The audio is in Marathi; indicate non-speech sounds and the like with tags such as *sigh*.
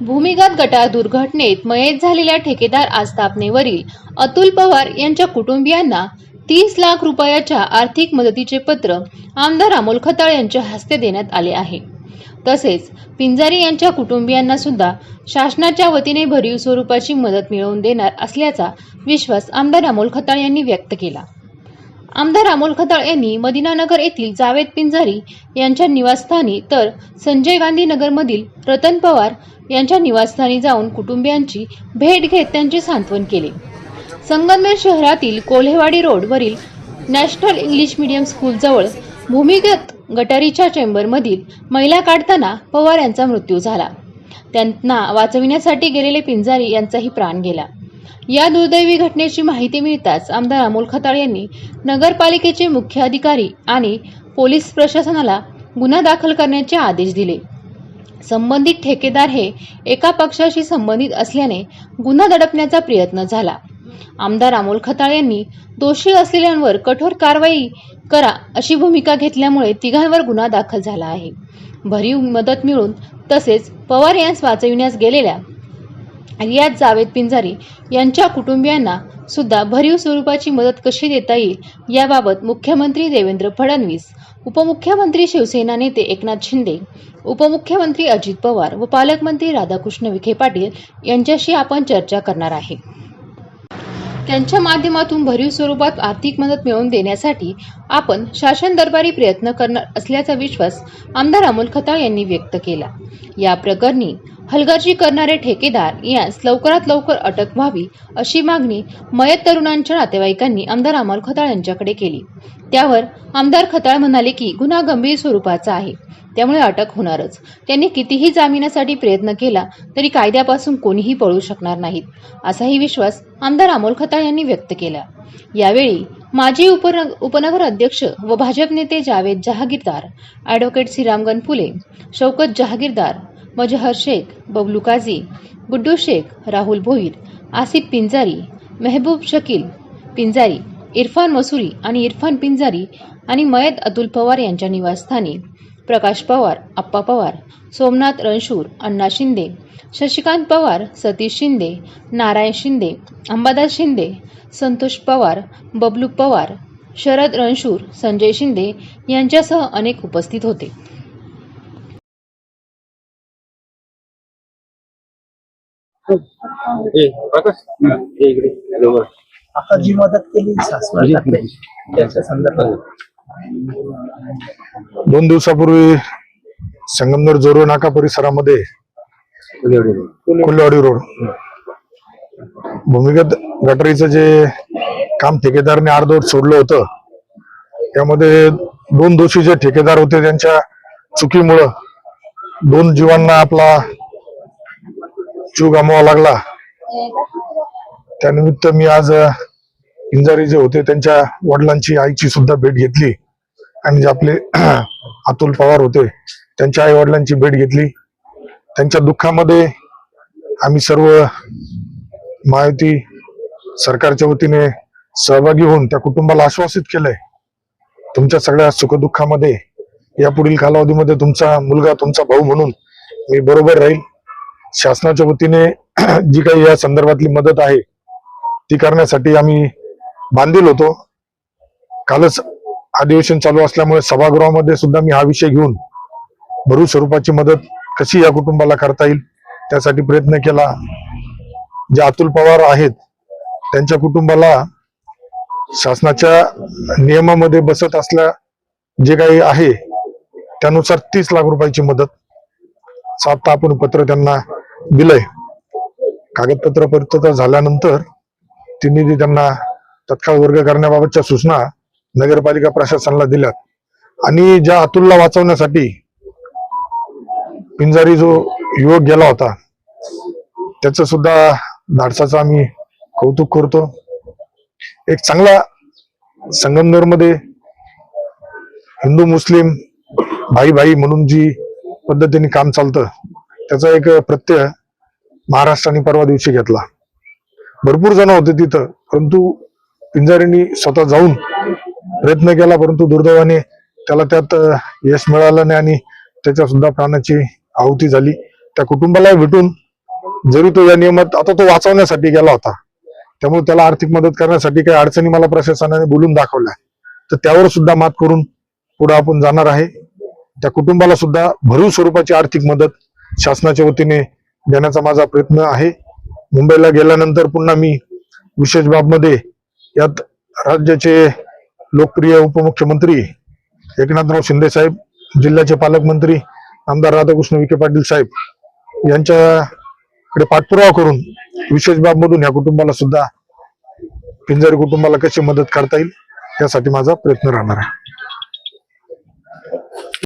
भूमिगत गटार दुर्घटनेत मयत झालेल्या ठेकेदार आस्थापनेवरील अतुल पवार यांच्या कुटुंबियांना तीस लाख रुपयाच्या आर्थिक मदतीचे पत्र आमदार अमोल खताळ यांच्या हस्ते देण्यात आले आहे. तसेच पिंजारी यांच्या कुटुंबियांना सुद्धा शासनाच्या वतीने भरीव स्वरूपाची मदत मिळवून देणार असल्याचा विश्वास आमदार अमोल खताळ यांनी व्यक्त केला. आमदार अमोल खताळ यांनी मदिनानगर येथील जावेद पिंजारी यांच्या निवासस्थानी तर संजय गांधी नगरमधील रतन पवार यांच्या निवासस्थानी जाऊन कुटुंबियांची भेट घेत त्यांचे सांत्वन केले. संगमनेर शहरातील कोल्हेवाडी रोडवरील नॅशनल इंग्लिश मीडियम स्कूलजवळ भूमिगत गटारीच्या चेंबरमधील महिला काढताना पवार यांचा मृत्यू झाला. त्यांना वाचविण्यासाठी गेलेले पिंजारी यांचाही प्राण गेला. या दुर्दैवी घटनेची माहिती मिळताच आमदार अमोल खताळ यांनी नगरपालिकेचे मुख्य अधिकारी आणि पोलीस प्रशासनाला गुन्हा दाखल करण्याचे आदेश दिले. संबंधित ठेकेदार हे एका पक्षाशी संबंधित असल्याने गुन्हा दडपण्याचा प्रयत्न झाला. आमदार अमोल खताळ यांनी दोषी असलेल्यांवर कठोर कारवाई करा अशी भूमिका घेतल्यामुळे तिघांवर गुन्हा दाखल झाला आहे. भरीव मदत मिळून तसेच पवार यांस वाचविण्यास गेलेल्या रियाज जावेद पिंजारी यांच्या कुटुंबियांना सुद्धा भरीव स्वरूपाची मदत कशी देता येईल याबाबत मुख्यमंत्री देवेंद्र फडणवीस उपमुख्यमंत्री शिवसेना नेते एकनाथ शिंदे उपमुख्यमंत्री अजित पवार व पालकमंत्री राधाकृष्ण विखे पाटील यांच्याशी आपण चर्चा करणार आहे. त्यांच्या माध्यमातून भरीव स्वरूपात आर्थिक मदत मिळवून देण्यासाठी आपण शासन दरबारी प्रयत्न करणार असल्याचा विश्वास आमदार अमोल खताळ यांनी व्यक्त केला. या प्रकरणी हलगर्जी करणारे ठेकेदार यास लवकरात लवकर अटक व्हावी अशी मागणी मयत तरुणांच्या नातेवाईकांनी आमदार अमोल खताळ यांच्याकडे केली. त्यावर आमदार खताळ म्हणाले की गुन्हा गंभीर स्वरूपाचा आहे. त्यामुळे अटक होणारच. त्यांनी कितीही जामिनासाठी प्रयत्न केला तरी कायद्यापासून कोणीही पळू शकणार नाहीत असाही विश्वास आमदार अमोल खताळ यांनी व्यक्त केला. यावेळी माजी उपनग उपनगर अध्यक्ष व भाजप नेते जावेद जहागीरदार ॲडव्होकेट श्रीराम फुले शौकत जहागीरदार मजहर शेख बबलू काझी गुड्डू शेख राहुल भोईर आसिफ पिंजारी मेहबूब शकील पिंजारी इरफान मसुरी आणि इरफान पिंजारी आणि मयत अतुल पवार यांच्या निवासस्थानी प्रकाश पवार अप्पा पवार सोमनाथ रणशूर अण्णा शिंदे शशिकांत पवार सतीश शिंदे नारायण शिंदे अंबादास शिंदे संतोष पवार बबलू पवार शरद रणशूर संजय शिंदे यांच्यासह अनेक उपस्थित होते. आता जी मदत केली शासनाने त्याच्या संदर्भात. दोन दिवसापूर्वी संगमनेर जोरो नाका परिसरामध्ये. कोल्हेवाडी रोड. भूमिगत गटारीचं जे काम ठेकेदाराने अर्धवट सोडलं होतं त्यामध्ये दोन दोषी जे ठेकेदार होते त्यांच्या चुकीमुळं दोन जीवांना आपला जीव गमवावा लागला. त्यानिमित्त मी आज इंजारी जे होते त्यांच्या वडिलांची आईची सुद्धा भेट घेतली. आणि जे आपले *clears throat* अतुल पवार होते त्यांच्या आई वडिलांची भेट घेतली. त्यांच्या दुःखामध्ये आम्ही सर्व महायुती सरकारच्या वतीने सहभागी होऊन त्या कुटुंबाला आश्वासित केलंय. तुमच्या सगळ्या सुखदुःखामध्ये या पुढील कालावधीमध्ये तुमचा मुलगा तुमचा भाऊ म्हणून मी बरोबर राहील. शासनाच्या वतीने *clears throat* जी काही या संदर्भातली मदत आहे ती करण्यासाठी आम्ही बांधील होतो. कालच अधिवेशन चालू असल्यामुळे सभागृहामध्ये सुद्धा मी हा विषय घेऊन भरू स्वरूपाची मदत कशी या कुटुंबाला करता येईल त्यासाठी प्रयत्न केला. जे अतुल पवार आहेत त्यांच्या कुटुंबाला शासनाच्या नियमामध्ये बसत असल्या जे काही आहे त्यानुसार तीस लाख रुपयाची मदत. सात आपण पत्र त्यांना दिलंय. कागदपत्र पूर्तता झाल्यानंतर ती निधी त्यांना तत्काळ वर्ग करण्याबाबतच्या सूचना नगरपालिका प्रशासनाला दिल्यात. आणि ज्या अतुलला वाचवण्यासाठी पिंजारी जो युवक गेला होता त्याच सुद्धा धाडसाचं आम्ही कौतुक करतो. एक चांगला संगमनेरमध्ये हिंदू मुस्लिम भाई भाई म्हणून जी पद्धतीने काम चालतं त्याचा एक प्रत्यय महाराष्ट्राने परवा दिवशी घेतला. भरपूर जण होते तिथं परंतु पिंजारींनी स्वतः जाऊन प्रयत्न केला परंतु दुर्दैवाने त्याला त्यात यश मिळालं नाही आणि त्याच्या सुद्धा प्राणाची आहुती झाली. त्या कुटुंबाला भेटून जरी तो या नियमात आता तो वाचवण्यासाठी गेला होता. त्यामुळे त्याला आर्थिक मदत करण्यासाठी काही अडचणी मला प्रशासनाने बोलून दाखवल्या. तर त्यावर सुद्धा मात करून पुढे आपण जाणार आहे. त्या कुटुंबाला सुद्धा भरीव स्वरूपाची आर्थिक मदत शासनाच्या वतीने देण्याचा माझा प्रयत्न आहे. मुंबईला गेल्यानंतर पुन्हा मी विशेष बाबमध्ये यात राज्याचे लोकप्रिय उपमुख्यमंत्री एकनाथराव शिंदे साहेब जिल्ह्याचे पालकमंत्री आमदार राधाकृष्ण विखे पाटील साहेब यांच्याकडे पाठपुरावा करून विशेष बाबमधून या कुटुंबाला सुद्धा पिंजारी कुटुंबाला कशी मदत करता येईल यासाठी माझा प्रयत्न राहणार आहे.